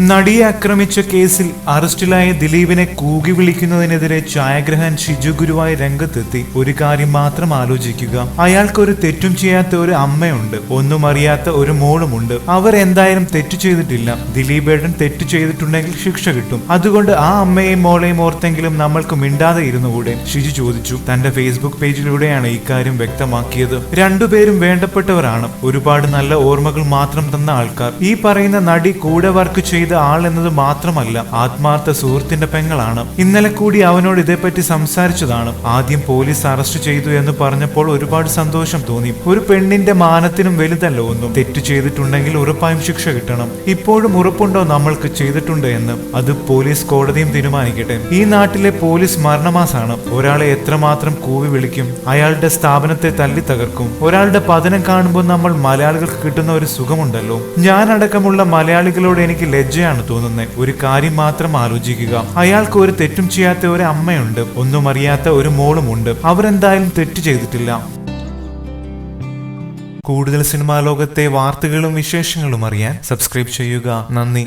നടിയെ ആക്രമിച്ച കേസിൽ അറസ്റ്റിലായ ദിലീപിനെ കൂകി വിളിക്കുന്നതിനെതിരെ ഛായാഗ്രഹൻ ഷിജു ഗുരുവായി രംഗത്തെത്തി. ഒരു കാര്യം മാത്രം ആലോചിക്കുക. അയാൾക്കൊരു തെറ്റും ചെയ്യാത്ത ഒരു അമ്മയുണ്ട്. ഒന്നും അറിയാത്ത ഒരു മോളുമുണ്ട്. അവർ എന്തായാലും തെറ്റു ചെയ്തിട്ടില്ല. ദിലീപേട്ടൻ തെറ്റു ചെയ്തിട്ടുണ്ടെങ്കിൽ ശിക്ഷ കിട്ടും. അതുകൊണ്ട് ആ അമ്മയെയും മോളെയും ഓർത്തെങ്കിലും നമ്മൾക്ക് മിണ്ടാതെ ഇരുന്നുകൂടെ? ഷിജു ചോദിച്ചു. തന്റെ ഫേസ്ബുക്ക് പേജിലൂടെയാണ് ഇക്കാര്യം വ്യക്തമാക്കിയത്. രണ്ടുപേരും വേണ്ടപ്പെട്ടവരാണ്. ഒരുപാട് നല്ല ഓർമ്മകൾ മാത്രം തന്ന ആൾക്കാർ. ഈ പറയുന്ന നടി കൂടെ വർക്ക് ചെയ്ത ആൾ എന്നത് മാത്രമല്ല ആത്മാർത്ഥ സുഹൃത്തിന്റെ പെങ്ങളാണ്. ഇന്നലെ കൂടി അവനോട് ഇതേപ്പറ്റി സംസാരിച്ചതാണ്. ആദ്യം പോലീസ് അറസ്റ്റ് ചെയ്തു എന്ന് പറഞ്ഞപ്പോൾ ഒരുപാട് സന്തോഷം തോന്നി. ഒരു പെണ്ണിന്റെ മാനത്തിനും വലുതല്ല ഒന്നും. തെറ്റ് ചെയ്തിട്ടുണ്ടെങ്കിൽ ഉറപ്പായും ശിക്ഷ കിട്ടണം. ഇപ്പോഴും ഉറപ്പുണ്ടോ നമ്മൾക്ക് ചെയ്തിട്ടുണ്ട് എന്ന്. അത് പോലീസ് കോടതിയും തീരുമാനിക്കട്ടെ. ഈ നാട്ടിലെ പോലീസ് മരണമാസാണ്. ഒരാളെ എത്രമാത്രം കൂവി വിളിക്കും. അയാളുടെ സ്ഥാപനത്തെ തല്ലി തകർക്കും. ഒരാളുടെ പതനം കാണുമ്പോൾ നമ്മൾ മലയാളികൾക്ക് കിട്ടുന്ന ഒരു സുഖമുണ്ടല്ലോ. ഞാനടക്കമുള്ള മലയാളികളോട് എനിക്ക് ലജ്ജയാണ് തോന്നുന്നത് ഒരു കാര്യം മാത്രം ആലോചിക്കുക. അയാൾക്ക് ഒരു തെറ്റും ചെയ്യാത്ത ഒരു അമ്മയുണ്ട്. ഒന്നും അറിയാത്ത ഒരു മോളുമുണ്ട് അവരെന്തായാലും തെറ്റ് ചെയ്തിട്ടില്ല. കൂടുതൽ സിനിമാ ലോകത്തെ വാർത്തകളും വിശേഷങ്ങളും അറിയാൻ സബ്സ്ക്രൈബ് ചെയ്യുക. നന്ദി.